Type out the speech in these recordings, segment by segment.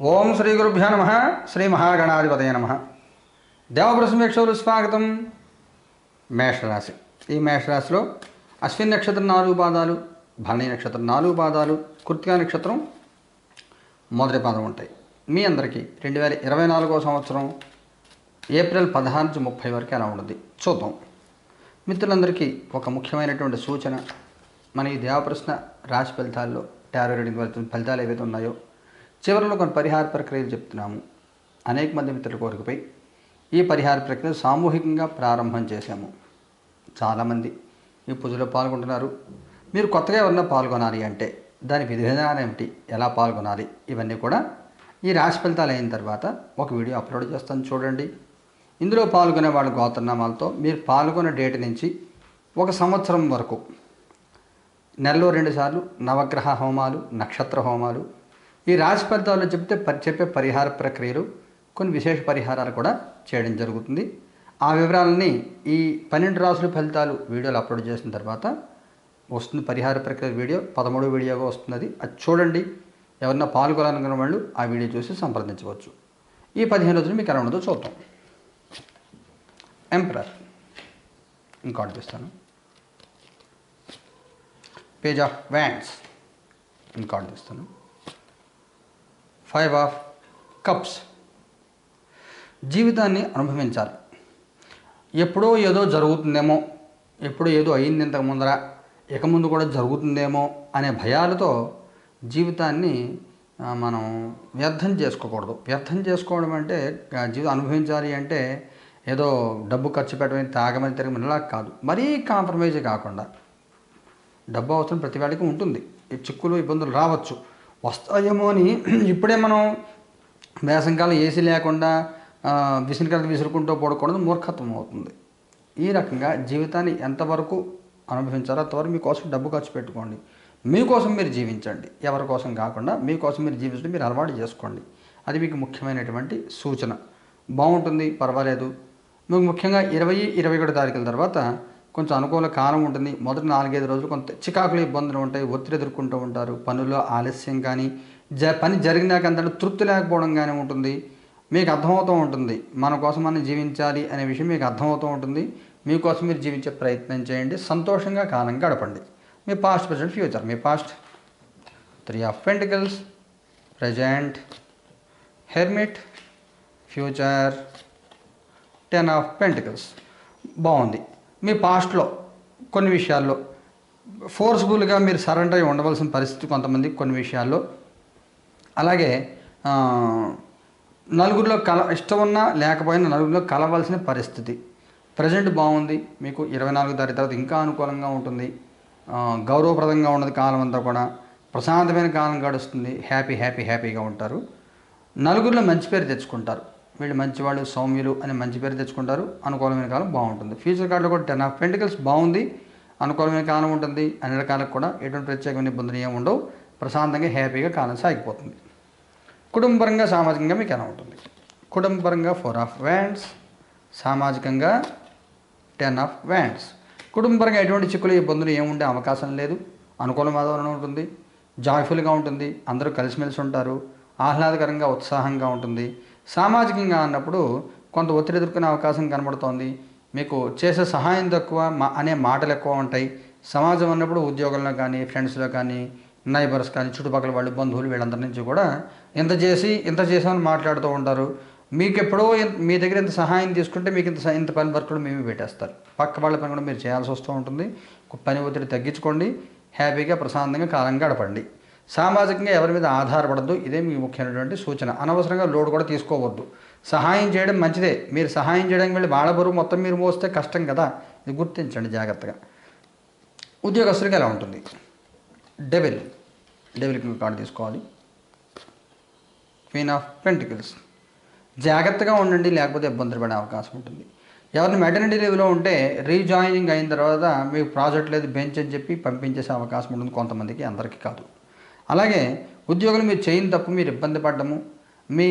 ఓం శ్రీ గురుభ్యో నమ. శ్రీ మహాగణాధిపతయ నమ. దేవప్రసమేక్షలు స్వాగతం. మేషరాశి. ఈ మేషరాశిలో అశ్విన్ నక్షత్రం నాలుగు పాదాలు భరణి నక్షత్రం నాలుగు పాదాలు కృతికా నక్షత్రం మొదటి పాదం ఉంటాయి. మీ అందరికీ రెండు వేల ఇరవై నాలుగో సంవత్సరం ఏప్రిల్ పదహారు నుంచి ముప్పై వరకు ఎలా ఉండదు చూద్దాం. మిత్రులందరికీ ఒక ముఖ్యమైనటువంటి సూచన. మన ఈ దేవప్రశ్న రాశి ఫలితాల్లో టారో రీడింగ్ ఫలితాలు ఏవైతే ఉన్నాయో చివరిలో కొన్ని పరిహార ప్రక్రియలు చెప్తున్నాము. అనేక మంది మిత్రుల కోరికపై ఈ పరిహార ప్రక్రియ సామూహికంగా ప్రారంభం చేశాము. చాలామంది ఈ పూజలో పాల్గొంటున్నారు. మీరు కొత్తగా ఎవరన్నా పాల్గొనాలి అంటే దాని విధి విధానం ఏమిటి? ఎలా పాల్గొనాలి? ఇవన్నీ కూడా ఈ రాశి ఫలితాలు అయిన తర్వాత ఒక వీడియో అప్లోడ్ చేస్తాను చూడండి. ఇందులో పాల్గొనే వాళ్ళ గోత్రనామాలతో మీరు పాల్గొన్న డేట్ నుంచి ఒక సంవత్సరం వరకు నెలలో రెండు సార్లు నవగ్రహ హోమాలు నక్షత్ర హోమాలు ఈ రాశి ఫలితాల్లో చెప్తే చెప్పే పరిహార ప్రక్రియలు కొన్ని విశేష పరిహారాలు కూడా చేయడం జరుగుతుంది. ఆ వివరాలని ఈ పన్నెండు రాసుల ఫలితాలు వీడియోలు అప్లోడ్ చేసిన తర్వాత వస్తుంది పరిహార ప్రక్రియ వీడియో పదమూడు వీడియోగా వస్తున్నది. అది చూడండి. ఎవరన్నా పాల్గొనాలనుకున్న వాళ్ళు ఆ వీడియో చూసి సంప్రదించవచ్చు. ఈ పదిహేను రోజులు మీకు ఎలా ఉండదో చూద్దాం. ఎంప్రర్ ఇంకోటి తీస్తాను. పేజ్ ఆఫ్ వ్యాండ్స్ ఇంకోటి తీస్తాను. Five of cups. జీవితాన్ని అనుభవించాలి. ఎప్పుడో ఏదో జరుగుతుందేమో ఎప్పుడో ఏదో అయింది ఇంతకు ముందర ఇక ముందు కూడా జరుగుతుందేమో అనే భయాలతో జీవితాన్ని మనం వ్యర్థం చేసుకోకూడదు. వ్యర్థం చేసుకోవడం అంటే జీవితం అనుభవించాలి అంటే ఏదో డబ్బు ఖర్చు పెట్టమని తాగమని తిరగమని ఇలా కాదు. మరీ కాంప్రమైజ్ కాకుండా డబ్బు అవసరం ప్రతి వాడికి ఉంటుంది. ఈ చిక్కులు ఇబ్బందులు రావచ్చు. వస్తాయేమో అని ఇప్పుడే మనం వేసంకాలం ఏసీ లేకుండా ఆ, విసురుకుంటూ పడుకోవడం మూర్ఖత్వం అవుతుంది. ఈ రకంగా జీవితాన్ని ఎంతవరకు అనుభవించాలో అంతవరకు మీకోసం డబ్బు ఖర్చు పెట్టుకోండి. మీకోసం మీరు జీవించండి. ఎవరి కోసం కాకుండా మీకోసం మీరు జీవించడం మీరు అలవాటు చేసుకోండి. అది మీకు ముఖ్యమైనటువంటి సూచన. బాగుంటుంది పర్వాలేదు. మీకు ముఖ్యంగా ఇరవై ఇరవై ఒకటి తారీఖుల తర్వాత కొంచెం అనుకూల కాలం ఉంటుంది. మొదటి నాలుగైదు రోజులు కొంత చికాకులు ఇబ్బందులు ఉంటాయి. ఒత్తిడి ఎదుర్కొంటూ ఉంటారు. పనుల్లో ఆలస్యం కానీ జ పని జరిగినాక అంత తృప్తి లేకపోవడం కానీ ఉంటుంది. మీకు అర్థమవుతూ ఉంటుంది. మన కోసం మనం జీవించాలి అనే విషయం మీకు అర్థమవుతూ ఉంటుంది. మీకోసం మీరు జీవించే ప్రయత్నం చేయండి. సంతోషంగా కాలం గడపండి. మీ past present future me past three of pentacles present hermit future ten of pentacles బాగుంది. మీ పాస్ట్లో కొన్ని విషయాల్లో ఫోర్స్ఫుల్గా మీరు సరెండర్ అయి ఉండవలసిన పరిస్థితి కొంతమంది కొన్ని విషయాల్లో. అలాగే నలుగురిలో కల ఇష్టం ఉన్నా లేకపోయినా నలుగురిలో కలవాల్సిన పరిస్థితి. ప్రజెంట్ బాగుంది మీకు ఇరవై నాలుగు తారీఖు తర్వాత ఇంకా అనుకూలంగా ఉంటుంది. గౌరవప్రదంగా ఉన్నది కాలం అంతా కూడా. ప్రశాంతమైన కాలం గడుస్తుంది. హ్యాపీ హ్యాపీ హ్యాపీగా ఉంటారు. నలుగురిలో మంచి పేరు తెచ్చుకుంటారు. వీళ్ళు మంచివాళ్ళు సౌమ్యులు అని మంచి పేరు తెచ్చుకుంటారు. అనుకూలమైన కాలం బాగుంటుంది. ఫ్యూచర్ కార్డులో కూడా టెన్ ఆఫ్ పెంటికల్స్ బాగుంది. అనుకూలమైన కాలం ఉంటుంది. అన్ని రకాలకు కూడా ఎటువంటి ప్రత్యేకమైన ఇబ్బందులు ఏమి ఉండవు. ప్రశాంతంగా హ్యాపీగా కాలం సాగిపోతుంది. కుటుంబపరంగా సామాజికంగా మీకు ఎలా ఉంటుంది? కుటుంబపరంగా ఫోర్ ఆఫ్ వ్యాండ్స్ సామాజికంగా టెన్ ఆఫ్ వ్యాండ్స్ కుటుంబపరంగా ఎటువంటి చిక్కులు ఇబ్బందులు ఏముండే అవకాశం లేదు. అనుకూల వాతావరణం ఉంటుంది. జాయ్ఫుల్గా ఉంటుంది. అందరూ కలిసిమెలిసి ఉంటారు. ఆహ్లాదకరంగా ఉత్సాహంగా ఉంటుంది. సామాజికంగా అన్నప్పుడు కొంత ఒత్తిడి ఎదుర్కొనే అవకాశం కనబడుతోంది. మీకు చేసే సహాయం తక్కువ మా అనే మాటలు ఎక్కువ ఉంటాయి. సమాజం అన్నప్పుడు ఉద్యోగంలో కానీ ఫ్రెండ్స్లో కానీ నైబర్స్ కానీ చుట్టుపక్కల వాళ్ళు బంధువులు వీళ్ళందరి నుంచి కూడా ఇంత చేసి ఇంత చేసామని మాట్లాడుతూ ఉంటారు. మీకు ఎప్పుడో ఇంత- మీ దగ్గర ఇంత సహాయం తీసుకుంటే మీకు ఇంత ఇంత పని వర్క్ కూడా మేమే పెట్టేస్తారు. పక్క వాళ్ళ పని కూడా మీరు చేయాల్సి వస్తూ ఉంటుంది. పని ఒత్తిడి తగ్గించుకోండి. హ్యాపీగా ప్రశాంతంగా కాలం గడపండి. సామాజికంగా ఎవరి మీద ఆధారపడద్దు. ఇదే మీ ముఖ్యమైనటువంటి సూచన. అనవసరంగా లోడ్ కూడా తీసుకోవద్దు. సహాయం చేయడం మంచిదే. మీరు సహాయం చేయడానికి వెళ్ళి వాళ్ళ బరువు మొత్తం మీరు మోస్తే కష్టం కదా. ఇది గుర్తించండి జాగ్రత్తగా. ఉద్యోగస్తులకి ఎలా ఉంటుంది? డెవిల్ డెవిల్కి కార్డు తీసుకోవాలి. Queen of pentacles. జాగ్రత్తగా ఉండండి లేకపోతే ఇబ్బందులు పడే అవకాశం ఉంటుంది. ఎవరిని మెటర్నిటీ లీవ్లో ఉంటే రీజాయినింగ్ అయిన తర్వాత మీకు ప్రాజెక్ట్ లేదు బెంచ్ అని చెప్పి పంపించేసే అవకాశం ఉంటుంది కొంతమందికి అందరికీ కాదు. అలాగే ఉద్యోగులు మీరు చేయని తప్పు మీరు ఇబ్బంది పడ్డము మీ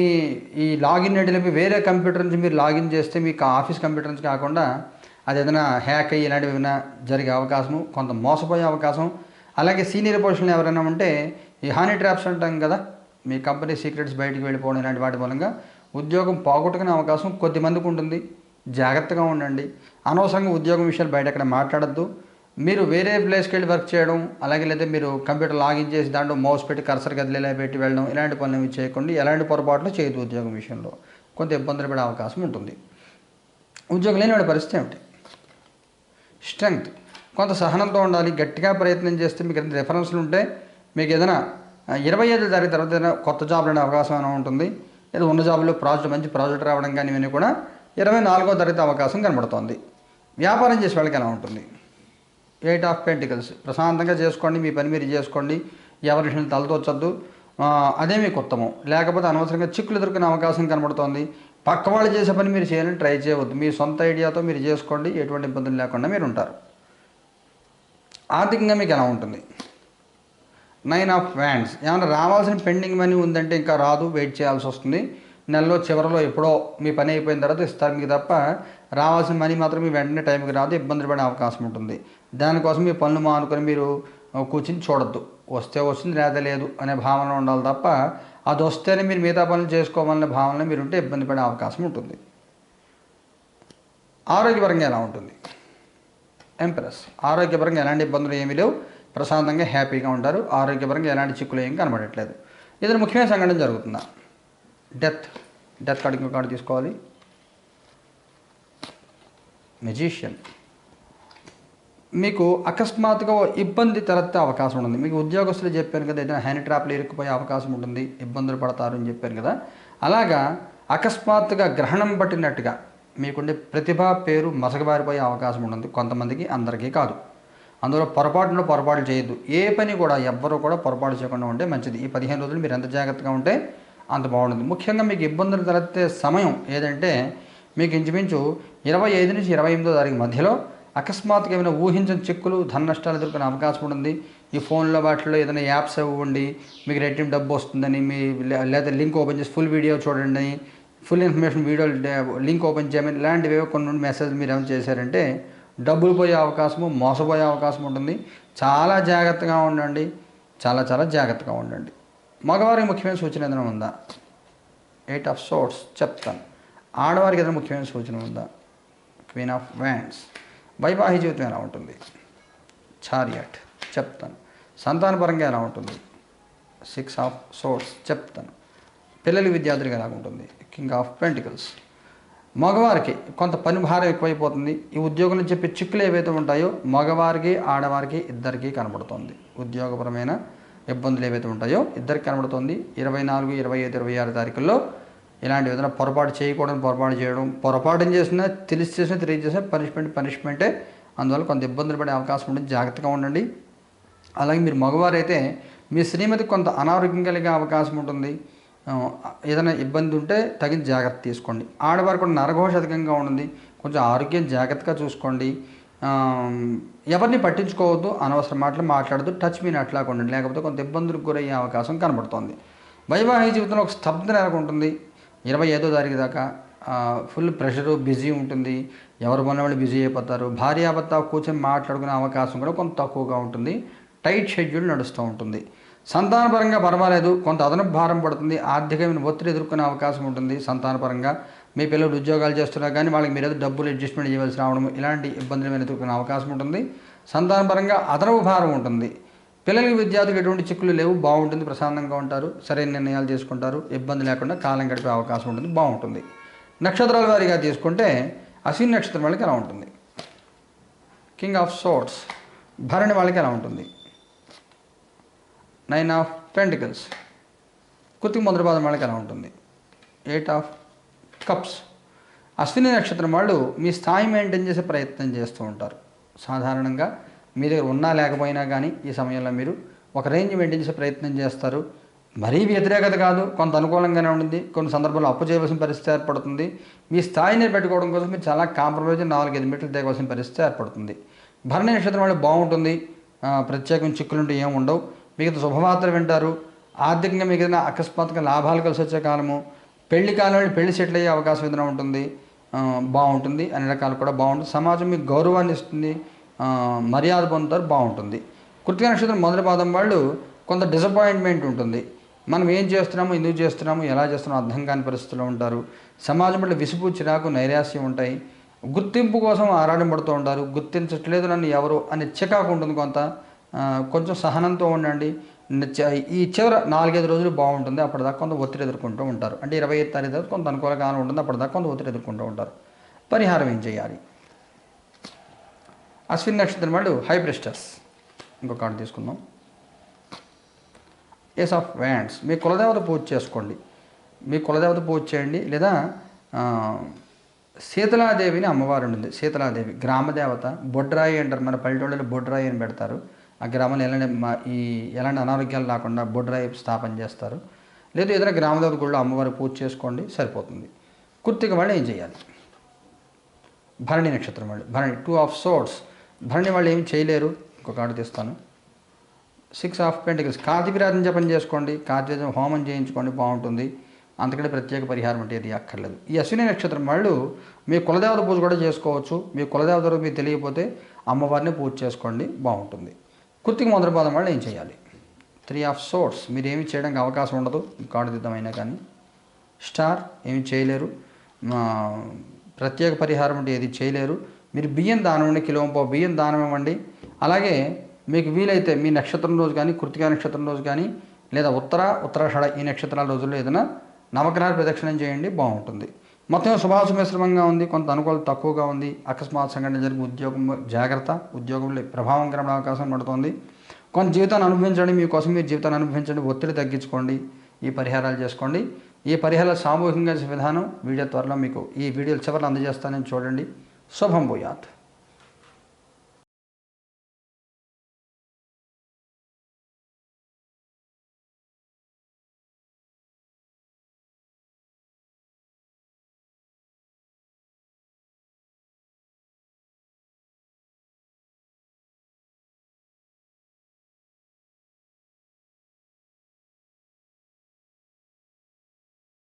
ఈ లాగిన్ ఐడిలోకి వేరే కంప్యూటర్ నుంచి మీరు లాగిన్ చేస్తే మీకు ఆఫీస్ కంప్యూటర్ నుంచి కాకుండా అది ఏదైనా హ్యాక్ అయ్యి ఇలాంటివి ఏమైనా జరిగే అవకాశము కొంత మోసపోయే అవకాశం. అలాగే సీనియర్ పొజిషన్లు ఎవరైనా ఉంటే ఈ హానీ ట్రాప్స్ అంటాం కదా మీ కంపెనీ సీక్రెట్స్ బయటికి వెళ్ళిపోవడం ఇలాంటి వాటి మూలంగా ఉద్యోగం పోగొట్టుకునే అవకాశం కొద్దిమందికి ఉంటుంది. జాగ్రత్తగా ఉండండి. అనవసరంగా ఉద్యోగం విషయాలు బయట ఎక్కడ మాట్లాడద్దు. మీరు వేరే ప్లేస్కి వెళ్ళి వర్క్ చేయడం అలాగే లేదా మీరు కంప్యూటర్ లాగిన్ చేసి దాంట్లో మౌస్ పెట్టి కర్సర్ గదిలో పెట్టి వెళ్ళడం ఇలాంటి పనులు ఏమి చేయకుండా ఎలాంటి పొరపాట్లు చేయదు ఉద్యోగం విషయంలో. కొంత ఇబ్బందులు పడే అవకాశం ఉంటుంది. ఉద్యోగం లేని వాడి పరిస్థితి ఏమిటి? స్ట్రెంగ్త్ కొంత సహనంతో ఉండాలి గట్టిగా ప్రయత్నం చేస్తే మీకు ఏదైనా రెఫరెన్స్లు ఉంటే మీకు ఏదైనా ఇరవై ఐదు తారీఖు తర్వాత ఏదైనా కొత్త జాబ్లు అనే అవకాశం ఏమైనా ఉంటుంది లేదా ఉన్న జాబ్లో ప్రాజెక్ట్ మంచి ప్రాజెక్ట్ రావడం కానీ ఇవన్నీ కూడా ఇరవై నాలుగో తరగతి అవకాశం కనబడుతోంది. వ్యాపారం చేసే వాళ్ళకి ఎలా ఉంటుంది? ఎయిట్ ఆఫ్ పెంటికల్స్ ప్రశాంతంగా చేసుకోండి మీ పని మీరు చేసుకోండి. ఎవరి విషయం తలతోచద్దు అదే మీకు ఉత్తమం లేకపోతే అనవసరంగా చిక్కులు ఎదుర్కొనే అవకాశం కనబడుతోంది. పక్క వాళ్ళు చేసే పని మీరు చేయాలని ట్రై చేయవద్దు. మీ సొంత ఐడియాతో మీరు చేసుకోండి ఎటువంటి ఇబ్బందులు లేకుండా మీరు ఉంటారు. ఆర్థికంగా మీకు ఎలా ఉంటుంది? నైన్ ఆఫ్ వ్యాండ్స్ ఏమైనా రావాల్సిన పెండింగ్ మనీ ఉందంటే ఇంకా రాదు వెయిట్ చేయాల్సి వస్తుంది. నెలలో చివరిలో ఎప్పుడో మీ పని అయిపోయిన తర్వాత ఇస్తారు మీకు తప్ప రావాల్సిన మనీ మాత్రం మీ వెంటనే టైంకి రాదు ఇబ్బందులు పడే అవకాశం ఉంటుంది. దానికోసం మీ పనులు మానుకొని మీరు కూర్చుని చూడొద్దు. వస్తే వస్తుంది లేదా లేదు అనే భావన ఉండాలి తప్ప అది వస్తేనే మీరు మిగతా పనులు చేసుకోవాలనే భావన మీరు ఉంటే ఇబ్బంది పడే అవకాశం ఉంటుంది. ఆరోగ్యపరంగా ఎలా ఉంటుంది? ఎంప్రెస్ ఆరోగ్యపరంగా ఎలాంటి ఇబ్బందులు ఏమీ లేవు. ప్రశాంతంగా హ్యాపీగా ఉంటారు. ఆరోగ్యపరంగా ఎలాంటి చిక్కులు ఏం కనబడట్లేదు. ఏదైనా ముఖ్యమైన సంఘటన జరుగుతుందా? డెత్ డెత్ కార్డు ఇంకో కార్డు తీసుకోవాలి. మెజీషియన్ మీకు అకస్మాత్తుగా ఇబ్బంది తలెత్తే అవకాశం ఉంటుంది. మీకు ఉద్యోగస్తులు చెప్పాను కదా ఏదైనా హ్యాండ్ ట్రాప్లు ఇరుక్కుపోయే అవకాశం ఉంటుంది ఇబ్బందులు పడతారు అని చెప్పాను కదా. అలాగా అకస్మాత్తుగా గ్రహణం పట్టినట్టుగా మీకుండే ప్రతిభ పేరు మసకబారిపోయే అవకాశం ఉంటుంది కొంతమందికి అందరికీ కాదు. అందులో పొరపాటులో పొరపాటు చేయొద్దు. ఏ పని కూడా ఎవ్వరూ కూడా పొరపాటు చేయకుండా ఉంటే మంచిది. ఈ పదిహేను రోజులు మీరు ఎంత జాగ్రత్తగా ఉంటే అంత బాగుంటుంది. ముఖ్యంగా మీకు ఇబ్బందులు తలెత్తే సమయం ఏదంటే మీకు ఇంచుమించు ఇరవై ఐదు నుంచి ఇరవై ఎనిమిదో తారీఖు మధ్యలో అకస్మాత్తుగా ఏమైనా ఊహించని చెక్కులు ధన నష్టాలు ఎదుర్కొనే అవకాశం ఉంటుంది. ఈ ఫోన్లో వాటిలో ఏదైనా యాప్స్ ఇవ్వండి మీకు రెట్టింపు డబ్బు వస్తుందని మీ లేదా లింక్ ఓపెన్ చేసి ఫుల్ వీడియో చూడండి full information video link open చేయమని ఇలాంటివి కొన్ని మెసేజ్ మీరు ఏమైనా చేశారంటే డబ్బులు పోయే అవకాశము మోసపోయే అవకాశం ఉంటుంది. చాలా జాగ్రత్తగా ఉండండి. చాలా చాలా జాగ్రత్తగా ఉండండి. మగవారికి ముఖ్యమైన సూచన ఏదైనా ఉందా? ఎయిట్ ఆఫ్ సోట్స్ చెప్తాను. ఆడవారికి ఏదైనా ముఖ్యమైన సూచన ఉందా? క్వీన్ ఆఫ్ వ్యాండ్స్ వైవాహిక జీవితం ఎలా ఉంటుంది చారియట్ చెప్తాను. సంతానపరంగా ఎలా ఉంటుంది? సిక్స్ ఆఫ్ సోర్స్ చెప్తాను. పిల్లల విద్యార్థులకు ఎలా ఉంటుంది? కింగ్ ఆఫ్ పెంటికల్స్ మగవారికి కొంత పని భారం ఎక్కువైపోతుంది. ఈ ఉద్యోగంలో చెప్పే చిక్కులు ఏవైతే ఉంటాయో మగవారికి ఆడవారికి ఇద్దరికీ కనబడుతుంది. ఉద్యోగపరమైన ఇబ్బందులు ఏవైతే ఉంటాయో ఇద్దరికి కనబడుతుంది. ఇరవై నాలుగు ఇరవై ఐదు ఇరవై ఆరు తారీఖుల్లో ఇలాంటి ఏదైనా పొరపాటు చేయకూడదు పొరపాటు చేయడం పొరపాటు చేసినా తెలిసి చేసినా తెలియ చేసినా పనిష్మెంట్ పనిష్మెంటే అందువల్ల కొంత ఇబ్బందులు పడే అవకాశం ఉంటుంది. జాగ్రత్తగా ఉండండి. అలాగే మీరు మగవారైతే మీ శ్రీమతికి కొంత అనారోగ్యం కలిగే అవకాశం ఉంటుంది. ఏదైనా ఇబ్బంది ఉంటే తగిన జాగ్రత్త తీసుకోండి. ఆడవారు కూడా నరఘోష అధికంగా ఉంటుంది కొంచెం ఆరోగ్యం జాగ్రత్తగా చూసుకోండి. ఎవరిని పట్టించుకోవద్దు. అనవసర మాటలు మాట్లాడద్దు. టచ్ మీ అట్లా ఉండండి. లేకపోతే కొంత ఇబ్బందులకు గురయ్యే అవకాశం కనబడుతోంది. వైవాహిక జీవితంలో ఒక స్తబ్ధ నెలకు ఉంటుంది ఇరవై ఐదో తారీఖు దాకా ఫుల్ ప్రెషరు బిజీ ఉంటుంది. ఎవరు పని వాళ్ళు బిజీ అయిపోతారు. భార్యాభర్త కూర్చొని మాట్లాడుకునే అవకాశం కూడా కొంత తక్కువగా ఉంటుంది. టైట్ షెడ్యూల్ నడుస్తూ ఉంటుంది. సంతానపరంగా పర్వాలేదు. కొంత అదనపు భారం పడుతుంది. ఆర్థికమైన ఒత్తిడి ఎదుర్కొనే అవకాశం ఉంటుంది సంతానపరంగా. మీ పిల్లలు ఉద్యోగాలు చేస్తున్నా కానీ వాళ్ళకి మీరు ఏదో డబ్బులు అడ్జస్ట్మెంట్ చేయవలసి రావడం ఇలాంటి ఇబ్బందులు ఎదుర్కొనే అవకాశం ఉంటుంది. సంతానపరంగా అదనపు భారం ఉంటుంది. పిల్లలకి విద్యార్థులకు ఎటువంటి చిక్కులు లేవు బాగుంటుంది ప్రశాంతంగా ఉంటారు సరైన నిర్ణయాలు తీసుకుంటారు ఇబ్బంది లేకుండా కాలం గడిపే అవకాశం ఉంటుంది బాగుంటుంది. నక్షత్రాల వారిగా తీసుకుంటే అశ్విని నక్షత్రం వాళ్ళకి ఎలా ఉంటుంది? కింగ్ ఆఫ్ సోర్ట్స్ భరణి వాళ్ళకి ఎలా ఉంటుంది? నైన్ ఆఫ్ పెంటికల్స్ కుతికి మొదటి పాదం వాళ్ళకి ఎలా ఉంటుంది? ఎయిట్ ఆఫ్ కప్స్ అశ్విని నక్షత్రం వాళ్ళు మీ స్థాయి మెయింటైన్ చేసే ప్రయత్నం చేస్తూ ఉంటారు. సాధారణంగా మీ దగ్గర ఉన్నా లేకపోయినా కానీ ఈ సమయంలో మీరు ఒక రేంజ్ మెయింటైన్ చేసే ప్రయత్నం చేస్తారు. మరీ వ్యతిరేకత కాదు కొంత అనుకూలంగానే ఉంటుంది కొన్ని సందర్భాల్లో అప్పు చేయవలసిన పరిస్థితి ఏర్పడుతుంది. మీ స్థాయిని పెట్టుకోవడం కోసం మీరు చాలా కాంప్రమైజ్ నాలుగైదు మీటర్లు దిగవలసిన పరిస్థితి ఏర్పడుతుంది. భరణ నక్షత్రం వాళ్ళు బాగుంటుంది. ప్రత్యేకం చిక్కులుంటే ఏం ఉండవు. మిగతా శుభవార్తలు వింటారు. ఆర్థికంగా మీకు ఏదైనా అకస్మాత్తుగా లాభాలు కలిసి వచ్చే కాలము. పెళ్ళి కాలంలో పెళ్ళి సెటిల్ అయ్యే అవకాశం ఏదైనా ఉంటుంది. బాగుంటుంది. అన్ని రకాలు కూడా బాగుంటుంది. సమాజం మీకు గౌరవాన్ని ఇస్తుంది. మర్యాద పొందుతారు బాగుంటుంది. కృతిక నక్షత్రం మొదటి పాదం వాళ్ళు కొంత డిసప్పాయింట్మెంట్ ఉంటుంది. మనం ఏం చేస్తున్నాము ఎందుకు చేస్తున్నాము ఎలా చేస్తున్నాము అర్థం కాని పరిస్థితుల్లో ఉంటారు. సమాజం పట్ల విసుపు చిరాకు నైరాస్యం ఉంటాయి. గుర్తింపు కోసం ఆరాటపడుతూ ఉంటారు. గుర్తించట్లేదు నన్ను ఎవరు అనే చికాకు ఉంటుంది కొంత. కొంచెం సహనంతో ఉండండి. ఈ చివర నాలుగైదు రోజులు బాగుంటుంది అప్పటిదాకా కొంత ఒత్తిడి ఎదుర్కొంటూ ఉంటారు. అంటే ఇరవై ఐదు తారీఖు కొంత అనుకూలంగానే ఉంటుంది అప్పటిదాకా కొంత ఒత్తిడి ఎదుర్కొంటూ ఉంటారు. పరిహారం ఏం చేయాలి? అశ్విన్ నక్షత్రం వాళ్ళు హై ప్రెస్టర్స్ ఇంకో కార్డు తీసుకుందాం. ఏస్ ఆఫ్ వ్యాండ్స్ మీ కులదేవత పూజ చేసుకోండి. మీ కులదేవత పూజ చేయండి. లేదా శీతలాదేవిని అమ్మవారు ఉంటుంది. శీతలాదేవి. గ్రామదేవత. బొడ్రాయి అంటారు. మన పల్లెటూళ్ళలో బొడ్రాయి అని పెడతారు. ఆ గ్రామంలో ఎలాంటి మా ఈ ఎలాంటి అనారోగ్యాలు లేకుండా బొడ్రాయి స్థాపన చేస్తారు. లేదు ఏదైనా గ్రామదేవత గుళ్ళో అమ్మవారి పూజ చేసుకోండి. సరిపోతుంది. కుర్తిక వాళ్ళు ఏం చేయాలి? భరణి నక్షత్రం వాళ్ళు. Bharani. Two of swords Bharani వాళ్ళు ఏం చేయలేరు. ఇంకొక కార్డు తీస్తాను. సిక్స్ ఆఫ్ పెంటికల్స్ కార్తీకరాజం జపం చేసుకోండి. కార్తీక హోమం చేయించుకోండి. బాగుంటుంది. అంతకంటే ప్రత్యేక పరిహారం అంటే ఇది అక్కర్లేదు. ఈ అశ్విని నక్షత్రం వాళ్ళు మీ కులదేవత పూజ కూడా చేసుకోవచ్చు. మీ కులదేవత మీకు తెలియకపోతే అమ్మవారిని పూజ చేసుకోండి. బాగుంటుంది. కుర్తికి మొదటి పాదం వాళ్ళు ఏం చేయాలి? త్రీ ఆఫ్ సోర్స్ మీరు ఏమి చేయడానికి అవకాశం ఉండదు. కార్డు దిద్దమైనా కానీ. స్టార్ ఏమి చేయలేరు. ప్రత్యేక పరిహారం అంటే ఏది చేయలేరు. మీరు బియ్యం దానం ఇవ్వండి కిలో బియ్యం దానం ఇవ్వండి అలాగే మీకు వీలైతే మీ నక్షత్రం రోజు కానీ కృతికా నక్షత్రం రోజు కానీ లేదా ఉత్తర ఉత్తరాషాఢ ఈ నక్షత్రాల రోజుల్లో ఏదైనా నవగ్రహాలు ప్రదక్షిణం చేయండి బాగుంటుంది. మొత్తం శుభాశు మిశ్రమంగా ఉంది కొంత అనుకూలత తక్కువగా ఉంది. అకస్మాత్ సంఘటన జరిగి ఉద్యోగం జాగ్రత్త ఉద్యోగంలో ప్రభావం కనబడే అవకాశం పడుతుంది. కొంత జీవితాన్ని అనుభవించండి మీకోసం మీరు జీవితాన్ని అనుభవించండి ఒత్తిడి తగ్గించుకోండి ఈ పరిహారాలు చేసుకోండి. ఈ పరిహారాలు సామూహికంగా చేసే విధానం వీడియో త్వరలో మీకు ఈ వీడియోలు చివరిలో అందజేస్తానని చూడండి. सब हम बुझाते